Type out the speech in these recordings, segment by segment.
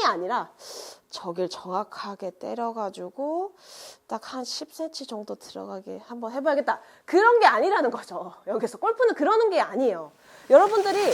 꽝이 아니라 저길 정확하게 때려가지고 딱 한 10cm 정도 들어가게 한번 해봐야겠다. 그런 게 아니라는 거죠. 여기서 골프는 그러는 게 아니에요. 여러분들이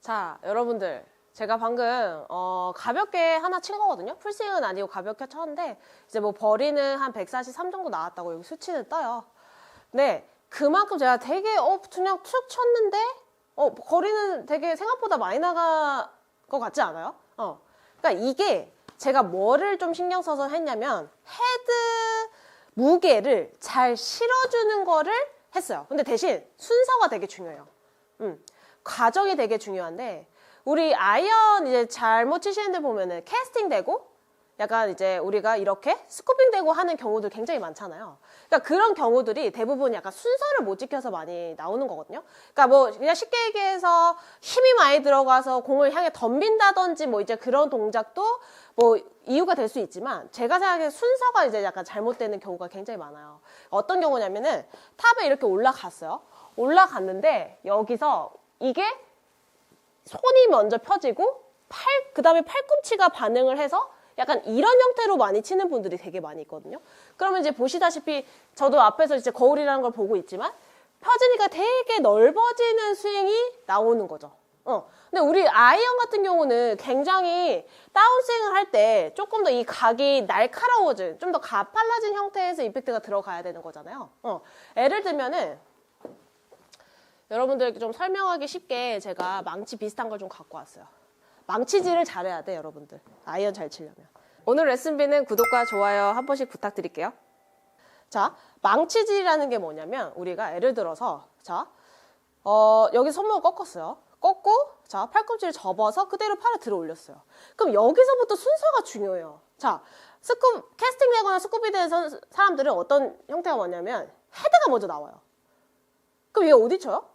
자, 여러분들. 제가 방금 어, 가볍게 하나 친 거거든요. 풀스윙은 아니고 가볍게 쳤는데 이제 뭐 거리는 한 143 정도 나왔다고 여기 수치는 떠요. 네, 그만큼 제가 되게 어 그냥 툭 쳤는데 어 거리는 되게 생각보다 많이 나갈 것 같지 않아요? 어, 그러니까 이게 제가 뭐를 좀 신경 써서 했냐면 헤드 무게를 잘 실어주는 거를 했어요. 근데 대신 순서가 되게 중요해요. 음, 과정이 되게 중요한데 우리 아이언 이제 잘못 치시는 데 보면은 캐스팅 되고 약간 이제 우리가 이렇게 스쿠빙 되고 하는 경우도 굉장히 많잖아요. 그러니까 그런 경우들이 대부분 약간 순서를 못 지켜서 많이 나오는 거거든요. 그러니까 뭐 그냥 쉽게 얘기해서 힘이 많이 들어가서 공을 향해 덤빈다든지 뭐 이제 그런 동작도 뭐 이유가 될 수 있지만 제가 생각해 순서가 이제 약간 잘못되는 경우가 굉장히 많아요. 어떤 경우냐면은 탑에 이렇게 올라갔어요. 올라갔는데 여기서 이게 손이 먼저 펴지고 팔 그 다음에 팔꿈치가 반응을 해서 약간 이런 형태로 많이 치는 분들이 되게 많이 있거든요. 그러면 이제 보시다시피 저도 앞에서 이제 거울이라는 걸 보고 있지만 펴지니까 되게 넓어지는 스윙이 나오는 거죠. 어. 근데 우리 아이언 같은 경우는 굉장히 다운스윙을 할 때 조금 더 이 각이 날카로워진, 좀 더 가팔라진 형태에서 임팩트가 들어가야 되는 거잖아요. 어. 예를 들면은 여러분들에게 좀 설명하기 쉽게 제가 망치 비슷한 걸 좀 갖고 왔어요. 망치질을 잘해야 돼, 여러분들. 아이언 잘 치려면. 오늘 레슨비는 구독과 좋아요 한 번씩 부탁드릴게요. 자, 망치질이라는 게 뭐냐면 우리가 예를 들어서 자, 어, 여기 손목을 꺾었어요. 꺾고 자, 팔꿈치를 접어서 그대로 팔을 들어 올렸어요. 그럼 여기서부터 순서가 중요해요. 자, 스쿠 캐스팅 되거나 스쿠비 된 선- 사람들은 어떤 형태가 뭐냐면 헤드가 먼저 나와요. 그럼 얘 어디 쳐요?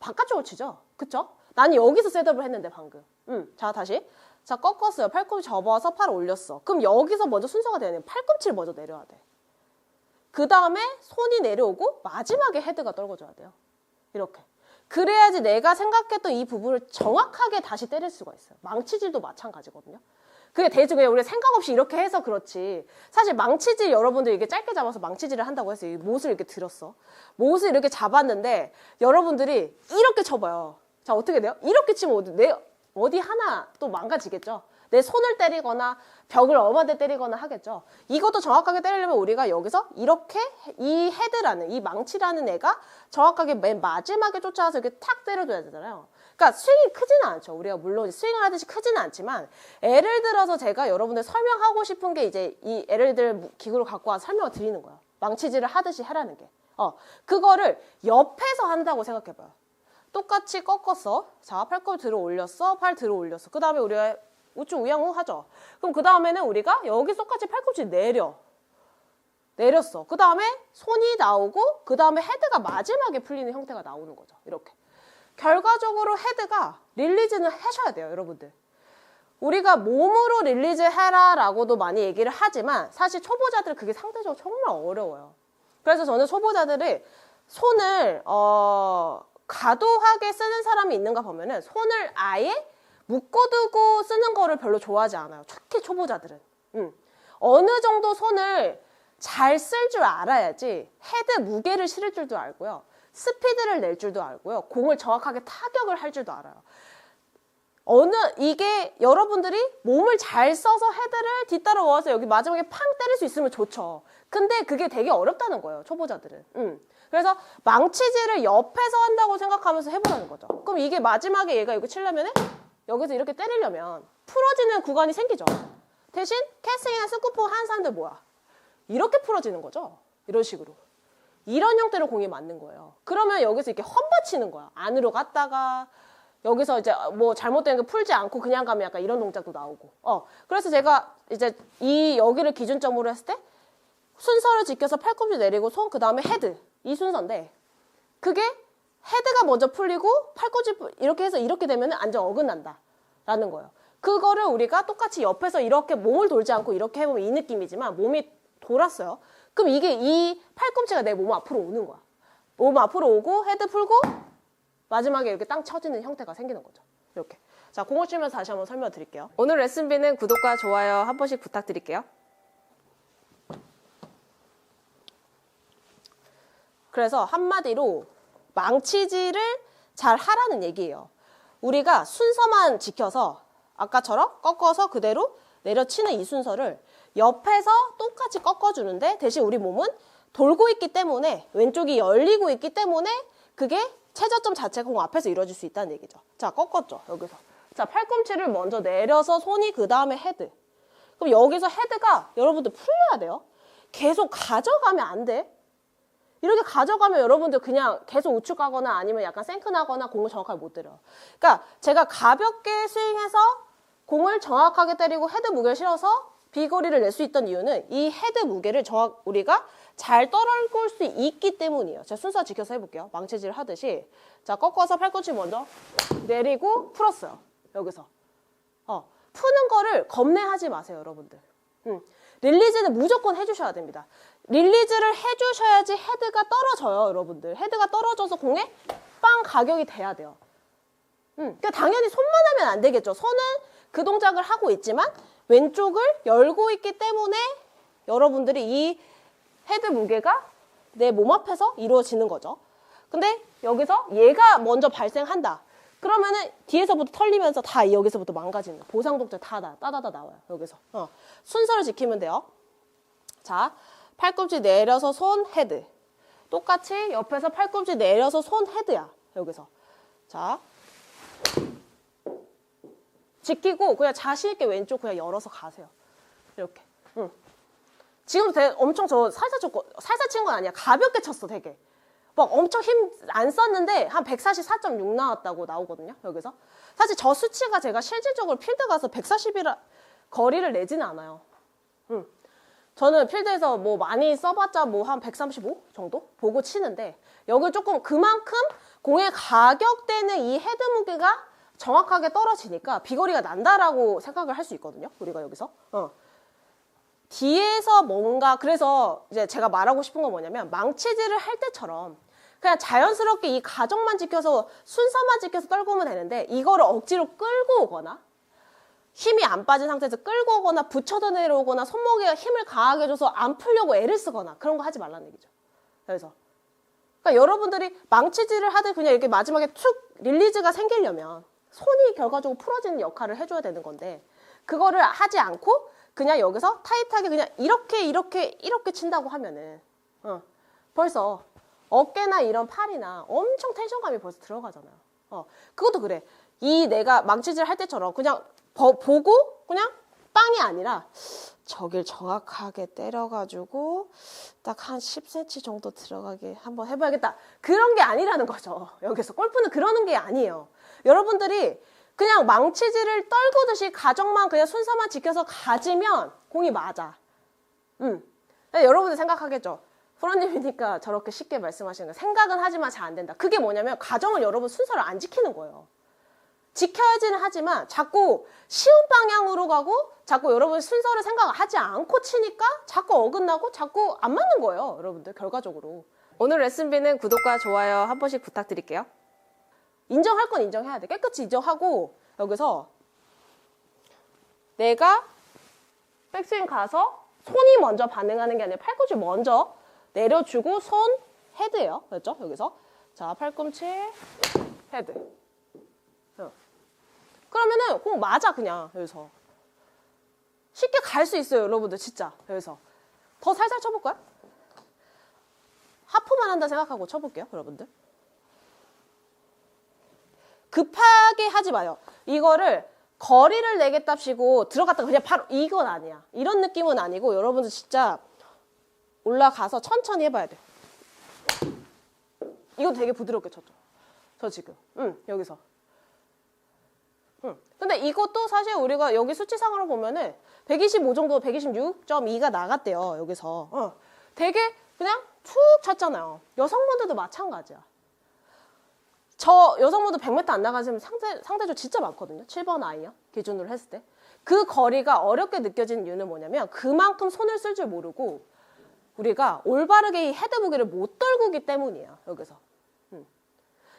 바깥쪽으로 치죠. 그쵸? 나는 여기서 셋업을 했는데 방금. 음, 자 다시. 자 꺾었어요. 팔꿈치 접어서 팔 올렸어. 그럼 여기서 먼저 순서가 되는 팔꿈치를 먼저 내려야 돼. 그 다음에 손이 내려오고 마지막에 헤드가 떨궈져야 돼요. 이렇게. 그래야지 내가 생각했던 이 부분을 정확하게 다시 때릴 수가 있어요. 망치질도 마찬가지거든요. 그게 그냥 우리 생각 없이 이렇게 해서 그렇지. 사실 망치질 여러분들 이게 짧게 잡아서 망치질을 한다고 해서 이 못을 이렇게 들었어. 못을 이렇게 잡았는데 여러분들이 이렇게 쳐봐요. 자 어떻게 돼요? 이렇게 치면 어디, 내 어디 하나 또 망가지겠죠. 내 손을 때리거나 벽을 엄하게 때리거나 하겠죠. 이것도 정확하게 때리려면 우리가 여기서 이렇게 이 헤드라는 이 망치라는 애가 정확하게 맨 마지막에 쫓아와서 이렇게 탁 때려줘야 되잖아요. 그러니까 스윙이 크지는 않죠. 우리가 물론 스윙을 하듯이 크지는 않지만 예를 들어서 제가 여러분들 설명하고 싶은 게 이제 이 예를 들 기구를 갖고 와서 설명을 드리는 거예요. 망치질을 하듯이 하라는 게. 어, 그거를 옆에서 한다고 생각해봐요. 똑같이 꺾었어. 자, 팔꿈치 들어 올렸어. 팔 들어 올렸어. 그 다음에 우리가 우측 우양우 하죠. 그럼 그 다음에는 우리가 여기 똑같이 팔꿈치 내려. 내렸어. 그 다음에 손이 나오고 그 다음에 헤드가 마지막에 풀리는 형태가 나오는 거죠. 이렇게. 결과적으로 헤드가 릴리즈는 하셔야 돼요, 여러분들. 우리가 몸으로 릴리즈 해라 라고도 많이 얘기를 하지만 사실 초보자들 그게 상대적으로 정말 어려워요. 그래서 저는 초보자들을 손을 어 과도하게 쓰는 사람이 있는가 보면은 손을 아예 묶어두고 쓰는 거를 별로 좋아하지 않아요. 특히 초보자들은. 음. 어느 정도 손을 잘 쓸 줄 알아야지 헤드 무게를 실을 줄도 알고요. 스피드를 낼 줄도 알고요. 공을 정확하게 타격을 할 줄도 알아요. 어느 이게 여러분들이 몸을 잘 써서 헤드를 뒤따라 모아서 여기 마지막에 팡 때릴 수 있으면 좋죠. 근데 그게 되게 어렵다는 거예요. 초보자들은. 음. 그래서 망치질을 옆에서 한다고 생각하면서 해보라는 거죠. 그럼 이게 마지막에 얘가 이거 치려면은 여기서 이렇게 때리려면 풀어지는 구간이 생기죠. 대신 캐스팅이나 스쿠프 하는 사람들 뭐야? 이렇게 풀어지는 거죠. 이런 식으로. 이런 형태로 공이 맞는 거예요. 그러면 여기서 이렇게 험받치는 거야. 안으로 갔다가 여기서 이제 뭐 잘못된 거 풀지 않고 그냥 가면 약간 이런 동작도 나오고. 어. 그래서 제가 이제 이 여기를 기준점으로 했을 때 순서를 지켜서 팔꿈치 내리고 손 그다음에 헤드 이 순서인데 그게 헤드가 먼저 풀리고 팔꿈치 풀- 이렇게 해서 이렇게 되면 안전 어긋난다라는 거예요. 그거를 우리가 똑같이 옆에서 이렇게 몸을 돌지 않고 이렇게 해보면 이 느낌이지만 몸이 돌았어요. 그럼 이게 이 팔꿈치가 내 몸 앞으로 오는 거야. 몸 앞으로 오고 헤드 풀고 마지막에 이렇게 땅 쳐지는 형태가 생기는 거죠. 이렇게. 자, 공을 치면서 다시 한번 설명 드릴게요. 오늘 레슨비는 구독과 좋아요 한 번씩 부탁드릴게요. 그래서 한마디로 망치질을 잘 하라는 얘기예요. 우리가 순서만 지켜서 아까처럼 꺾어서 그대로 내려치는 이 순서를 옆에서 똑같이 꺾어주는데 대신 우리 몸은 돌고 있기 때문에 왼쪽이 열리고 있기 때문에 그게 최저점 자체가 공 앞에서 이루어질 수 있다는 얘기죠. 자, 꺾었죠. 여기서. 자, 팔꿈치를 먼저 내려서 손이 그 다음에 헤드. 그럼 여기서 헤드가 여러분들 풀려야 돼요. 계속 가져가면 안 돼. 이렇게 가져가면 여러분들 그냥 계속 우측 가거나 아니면 약간 생크 나거나 공을 정확하게 못 때려. 그러니까 제가 가볍게 스윙해서 공을 정확하게 때리고 헤드 무게를 실어서 비거리를 낼 수 있던 이유는 이 헤드 무게를 정확 우리가 잘 떨어올 수 있기 때문이에요. 제가 순서 지켜서 해볼게요. 망치질 하듯이 자 꺾어서 팔꿈치 먼저 내리고 풀었어요. 여기서 어 푸는 거를 겁내하지 마세요, 여러분들. 음. 릴리즈는 무조건 해주셔야 됩니다. 릴리즈를 해주셔야지 헤드가 떨어져요, 여러분들. 헤드가 떨어져서 공에 빵 가격이 돼야 돼요. 음, 그러니까 당연히 손만 하면 안 되겠죠. 손은 그 동작을 하고 있지만 왼쪽을 열고 있기 때문에 여러분들이 이 헤드 무게가 내 몸 앞에서 이루어지는 거죠. 근데 여기서 얘가 먼저 발생한다. 그러면은 뒤에서부터 털리면서 다 여기서부터 망가지는. 보상 동작 다 나, 따다다 나와요. 여기서. 어. 순서를 지키면 돼요. 자, 팔꿈치 내려서 손 헤드. 똑같이 옆에서 팔꿈치 내려서 손 헤드야. 여기서. 자. 지키고 그냥 자신 있게 왼쪽 그냥 열어서 가세요. 이렇게. 응. 지금도 되게 엄청 저 살살 쳤고 살살 친건 아니야. 가볍게 쳤어, 되게. 막 엄청 힘 안 썼는데 한 144.6 나왔다고 나오거든요. 여기서. 사실 저 수치가 제가 실질적으로 필드 가서 140이라 거리를 내지는 않아요. 응. 저는 필드에서 뭐 많이 써봤자 뭐 한 135 정도 보고 치는데 여기 조금 그만큼 공에 가격되는 이 헤드 무게가 정확하게 떨어지니까 비거리가 난다라고 생각을 할 수 있거든요. 우리가 여기서. 어. 뒤에서 뭔가 그래서 이제 제가 말하고 싶은 건 뭐냐면 망치질을 할 때처럼 그냥 자연스럽게 이 가정만 지켜서 순서만 지켜서 떨구면 되는데 이거를 억지로 끌고 오거나 힘이 안 빠진 상태에서 끌고 오거나 붙여서 내려오거나 손목에 힘을 강하게 줘서 안 풀려고 애를 쓰거나 그런 거 하지 말라는 얘기죠. 그래서 그러니까 여러분들이 망치질을 하듯 그냥 이렇게 마지막에 툭 릴리즈가 생기려면 손이 결과적으로 풀어지는 역할을 해줘야 되는 건데 그거를 하지 않고 그냥 여기서 타이트하게 그냥 이렇게 이렇게 이렇게 친다고 하면은 어, 벌써 어깨나 이런 팔이나 엄청 텐션감이 벌써 들어가잖아요. 어, 그것도 그래. 이 내가 망치질 할 때처럼 그냥 버- 보고 그냥 빵이 아니라 저길 정확하게 때려가지고 딱 한 10cm 정도 들어가게 한번 해봐야겠다. 그런 게 아니라는 거죠. 여기서 골프는 그러는 게 아니에요. 여러분들이 그냥 망치질을 떨구듯이 가정만 그냥 순서만 지켜서 가지면 공이 맞아. 음. 근데 여러분들 생각하겠죠. 프로님이니까 저렇게 쉽게 말씀하시는 거 생각은 하지만 잘 안 된다. 그게 뭐냐면 가정을 여러분 순서를 안 지키는 거예요. 지켜야지는 하지만 자꾸 쉬운 방향으로 가고 자꾸 여러분 순서를 생각하지 않고 치니까 자꾸 어긋나고 자꾸 안 맞는 거예요. 여러분들 결과적으로. 오늘 레슨비는 구독과 좋아요 한 번씩 부탁드릴게요. 인정할 건 인정해야 돼. 깨끗이 인정하고 여기서 내가 백스윙 가서 손이 먼저 반응하는 게 아니라 팔꿈치 먼저 내려주고 손 헤드예요. 그렇죠? 여기서 자 팔꿈치 헤드. 어. 그러면은 공 맞아 그냥. 여기서. 쉽게 갈 수 있어요 여러분들 진짜. 여기서. 더 살살 쳐볼까요? 하프만 한다 생각하고 쳐볼게요 여러분들. 급하게 하지 마요. 이거를 거리를 내겠답시고 들어갔다가 그냥 바로 이건 아니야. 이런 느낌은 아니고 여러분들 진짜 올라가서 천천히 해봐야 돼. 이거 되게 부드럽게 쳤죠? 저 지금. 응 여기서 응. 근데 이것도 사실 우리가 여기 수치상으로 보면은 125 정도, 126.2가 나갔대요, 여기서. 어. 되게 그냥 툭 쳤잖아요. 여성분들도 마찬가지야. 저 여성분들 100m 안 나가시면 상대, 상대적으로 진짜 많거든요. 7번 아이언 기준으로 했을 때. 그 거리가 어렵게 느껴지는 이유는 뭐냐면 그만큼 손을 쓸 줄 모르고 우리가 올바르게 이 헤드 무게를 못 떨구기 때문이에요. 여기서.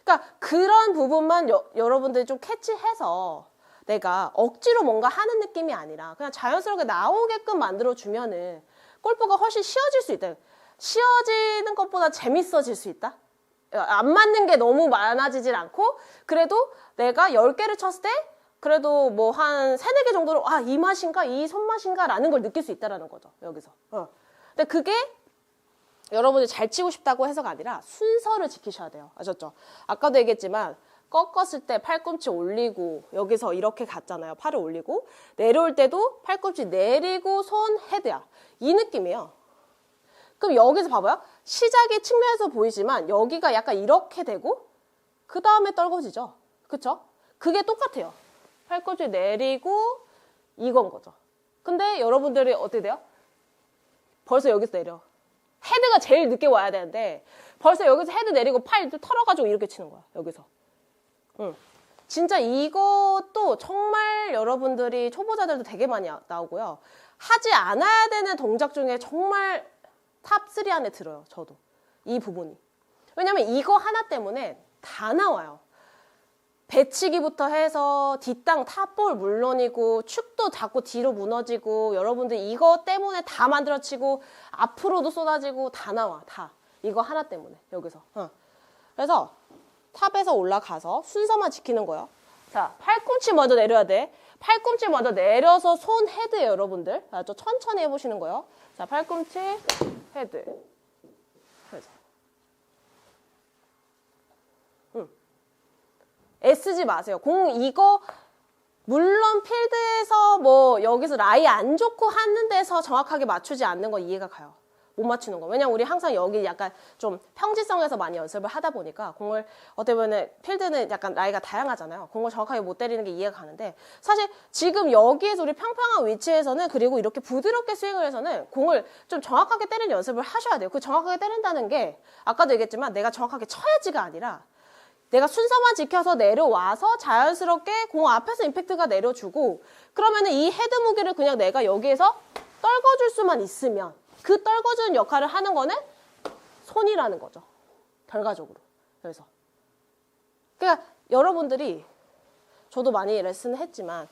음. 그러니까 그런 부분만 여, 여러분들이 좀 캐치해서 내가 억지로 뭔가 하는 느낌이 아니라 그냥 자연스럽게 나오게끔 만들어 주면은 골프가 훨씬 쉬워질 수 있다. 쉬워지는 것보다 재밌어질 수 있다. 안 맞는 게 너무 많아지질 않고 그래도 내가 10개를 쳤을 때 그래도 뭐 한 세네 개 정도로 아, 이 맛인가? 이 손맛인가? 라는 걸 느낄 수 있다라는 거죠. 여기서. 어. 근데 그게 여러분이 잘 치고 싶다고 해서가 아니라 순서를 지키셔야 돼요. 아셨죠? 아까도 얘기했지만 꺾었을 때 팔꿈치 올리고 여기서 이렇게 갔잖아요. 팔을 올리고 내려올 때도 팔꿈치 내리고 손 헤드야. 이 느낌이에요. 그럼 여기서 봐봐요. 시작이 측면에서 보이지만 여기가 약간 이렇게 되고 그 다음에 떨궈지죠. 그쵸? 그게 똑같아요. 팔꿈치 내리고 이건 거죠. 근데 여러분들이 어떻게 돼요? 벌써 여기서 내려. 헤드가 제일 늦게 와야 되는데 벌써 여기서 헤드 내리고 팔 털어가지고 이렇게 치는 거야. 여기서. 응. 진짜 이것도 정말 여러분들이 초보자들도 되게 많이 나오고요. 하지 않아야 되는 동작 중에 정말 탑3 안에 들어요. 저도. 이 부분이. 왜냐면 이거 하나 때문에 다 나와요. 배치기부터 해서 뒷땅 탑볼 물론이고 축도 자꾸 뒤로 무너지고 여러분들 이거 때문에 다 만들어치고 앞으로도 쏟아지고 다 나와 다. 이거 하나 때문에 여기서. 어. 그래서 탑에서 올라가서 순서만 지키는 거예요. 자 팔꿈치 먼저 내려야 돼. 팔꿈치 먼저 내려서 손 헤드예요 여러분들. 알죠 천천히 해보시는 거예요. 자 팔꿈치 헤드 그래서 애쓰지 마세요. 공 이거 물론 필드에서 뭐 여기서 라이 안 좋고 하는 데서 정확하게 맞추지 않는 거 이해가 가요. 못 맞추는 거. 왜냐면 우리 항상 여기 약간 좀 평지성에서 많이 연습을 하다 보니까 공을 어떻게 보면 필드는 약간 라이가 다양하잖아요. 공을 정확하게 못 때리는 게 이해가 가는데 사실 지금 여기에서 우리 평평한 위치에서는 그리고 이렇게 부드럽게 스윙을 해서는 공을 좀 정확하게 때리는 연습을 하셔야 돼요. 그 정확하게 때린다는 게 아까도 얘기했지만 내가 정확하게 쳐야지가 아니라 내가 순서만 지켜서 내려와서 자연스럽게 공 앞에서 임팩트가 내려주고 그러면은 이 헤드 무게를 그냥 내가 여기에서 떨궈줄 수만 있으면 그 떨궈주는 역할을 하는 거는 손이라는 거죠. 결과적으로. 그래서. 그러니까 여러분들이 저도 많이 레슨을 했지만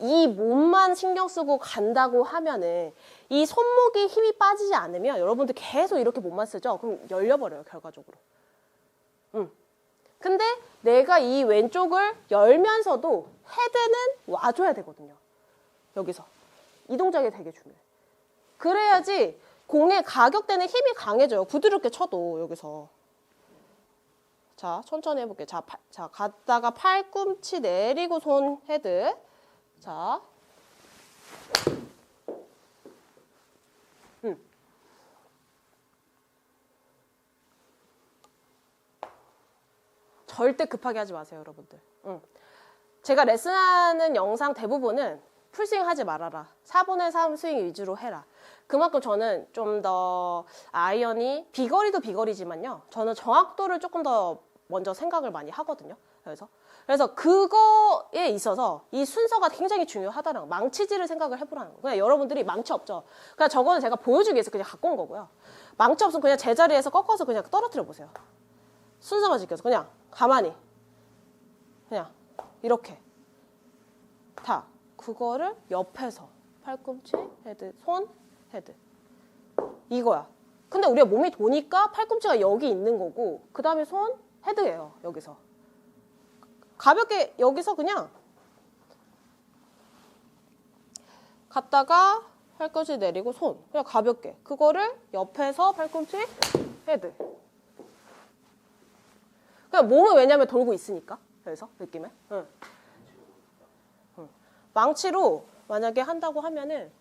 이 몸만 신경 쓰고 간다고 하면은 이 손목이 힘이 빠지지 않으면 여러분들 계속 이렇게 몸만 쓰죠? 그럼 열려버려요, 결과적으로. 응. 근데 내가 이 왼쪽을 열면서도 헤드는 와줘야 되거든요. 여기서. 이 동작이 되게 중요해. 그래야지 공에 가격대는 힘이 강해져요. 부드럽게 쳐도 여기서. 자, 천천히 해볼게요. 자, 파, 자, 갔다가 팔꿈치 내리고 손 헤드. 자. 음. 절대 급하게 하지 마세요, 여러분들. 응. 제가 레슨하는 영상 대부분은 풀스윙 하지 말아라. 4분의 3 스윙 위주로 해라. 그만큼 저는 좀 더 아이언이 비거리도 비거리지만요. 저는 정확도를 조금 더 먼저 생각을 많이 하거든요. 그래서 그래서 그거에 있어서 이 순서가 굉장히 중요하다는 거. 망치질을 생각을 해보라는 거. 그냥 여러분들이 망치 없죠. 그냥 저거는 제가 보여주기 위해서 그냥 갖고 온 거고요. 망치 없으면 그냥 제자리에서 꺾어서 그냥 떨어뜨려 보세요. 순서만 지켜서 그냥 가만히. 그냥 이렇게. 다. 그거를 옆에서. 팔꿈치 헤드 손 헤드. 이거야. 근데 우리가 몸이 도니까 팔꿈치가 여기 있는 거고 그 다음에 손 헤드예요 여기서. 가볍게 여기서 그냥 갔다가 팔꿈치 내리고 손. 그냥 가볍게. 그거를 옆에서 팔꿈치 헤드 그냥 몸은 왜냐면 돌고 있으니까. 그래서 느낌에. 응. 응. 망치로 만약에 한다고 하면은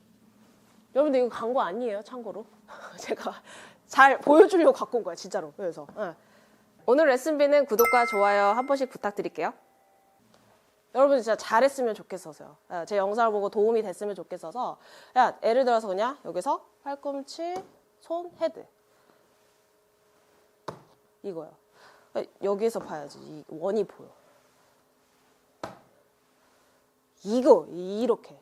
여러분들 이거 광고 아니에요, 참고로. 제가 잘 보여주려고 갖고 온 거야, 진짜로. 그래서 응. 오늘 레슨비는 구독과 좋아요 한 번씩 부탁드릴게요. 여러분 진짜 잘했으면 좋겠어서요. 제 영상을 보고 도움이 됐으면 좋겠어서 야 예를 들어서 그냥 여기서 팔꿈치, 손, 헤드 이거요. 여기에서 봐야지. 이 원이 보여. 이거, 이렇게.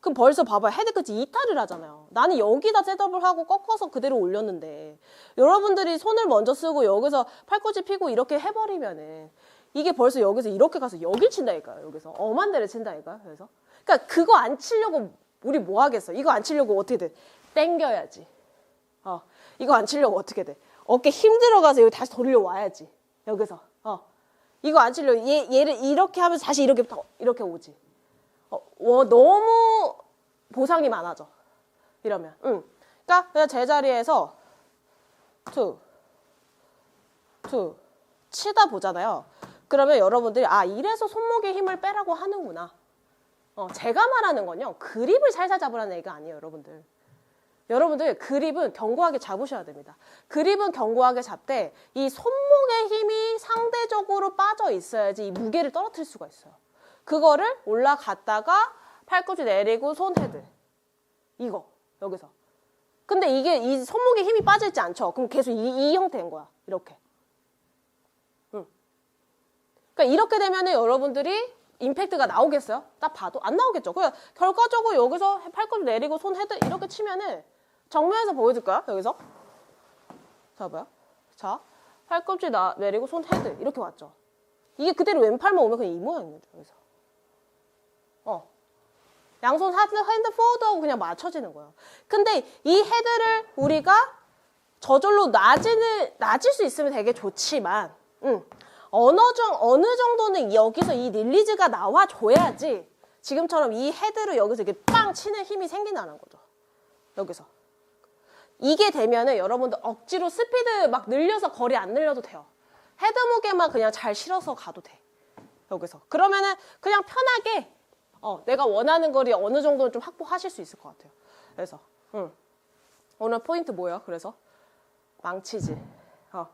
그럼 벌써 봐봐요. 헤드 끝이 이탈을 하잖아요. 나는 여기다 셋업을 하고 꺾어서 그대로 올렸는데 여러분들이 손을 먼저 쓰고 여기서 팔꿈치 피고 이렇게 해버리면은 이게 벌써 여기서 이렇게 가서 여길 친다니까요. 여기서 엄한 데를 친다니까요. 그래서 그러니까 그거 안 치려고 우리 뭐 하겠어? 이거 안 치려고 어떻게 돼? 땡겨야지. 어, 이거 안 치려고 어떻게 돼? 어깨 힘 들어가서 여기 다시 돌려 와야지. 여기서. 어. 이거 안 치려고 얘, 얘를 이렇게 하면서 다시 이렇게 더- 이렇게 오지. 어, 와, 너무 보상이 많아져. 이러면. 응. 그러니까 그냥 제자리에서 투, 투 치다 보잖아요. 그러면 여러분들이 아 이래서 손목에 힘을 빼라고 하는구나. 어, 제가 말하는 건요. 그립을 살살 잡으라는 얘기가 아니에요, 여러분들. 여러분들 그립은 견고하게 잡으셔야 됩니다. 그립은 견고하게 잡되 이 손목의 힘이 상대적으로 빠져 있어야지 이 무게를 떨어뜨릴 수가 있어요. 그거를 올라갔다가 팔꿈치 내리고 손 헤드. 이거 여기서. 근데 이게 이 손목에 힘이 빠져 있지 않죠? 그럼 계속 이, 이 형태인 거야. 이렇게. 응. 그러니까 이렇게 되면 은 여러분들이 임팩트가 나오겠어요? 딱 봐도 안 나오겠죠. 그냥 결과적으로 여기서 팔꿈치 내리고 손 헤드 이렇게 치면은 정면에서 보여줄까요? 여기서 자 봐요. 자 팔꿈치 나, 내리고 손 헤드 이렇게 왔죠. 이게 그대로 왼팔만 오면 그냥 이 모양인 거죠. 여기서. 어. 양손 하드, 핸드 포워드하고 그냥 맞춰지는 거예요. 근데 이 헤드를 우리가 저절로 낮을 수 있으면 되게 좋지만, 음, 어느, 정, 어느 정도는 여기서 이 릴리즈가 나와줘야지 지금처럼 이 헤드를 여기서 이렇게 빵 치는 힘이 생긴다는 거죠. 여기서. 이게 되면은 여러분들 억지로 스피드 막 늘려서 거리 안 늘려도 돼요. 헤드 무게만 그냥 잘 실어서 가도 돼. 여기서. 그러면은 그냥 편하게 어, 내가 원하는 거리 어느 정도는 좀 확보하실 수 있을 것 같아요. 그래서 음. 오늘 포인트 뭐예요? 그래서 망치질. 어.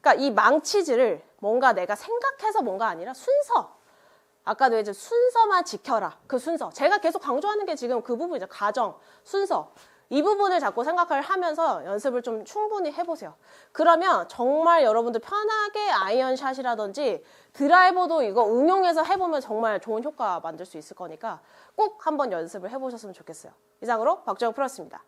그러니까 이 망치질을 뭔가 내가 생각해서 뭔가 아니라 순서. 아까도 이제 순서만 지켜라. 그 순서. 제가 계속 강조하는 게 지금 그 부분이죠. 가정, 순서. 이 부분을 자꾸 생각을 하면서 연습을 좀 충분히 해보세요. 그러면 정말 여러분들 편하게 아이언샷이라든지 드라이버도 이거 응용해서 해보면 정말 좋은 효과 만들 수 있을 거니까 꼭 한번 연습을 해보셨으면 좋겠어요. 이상으로 박정영 프로였습니다.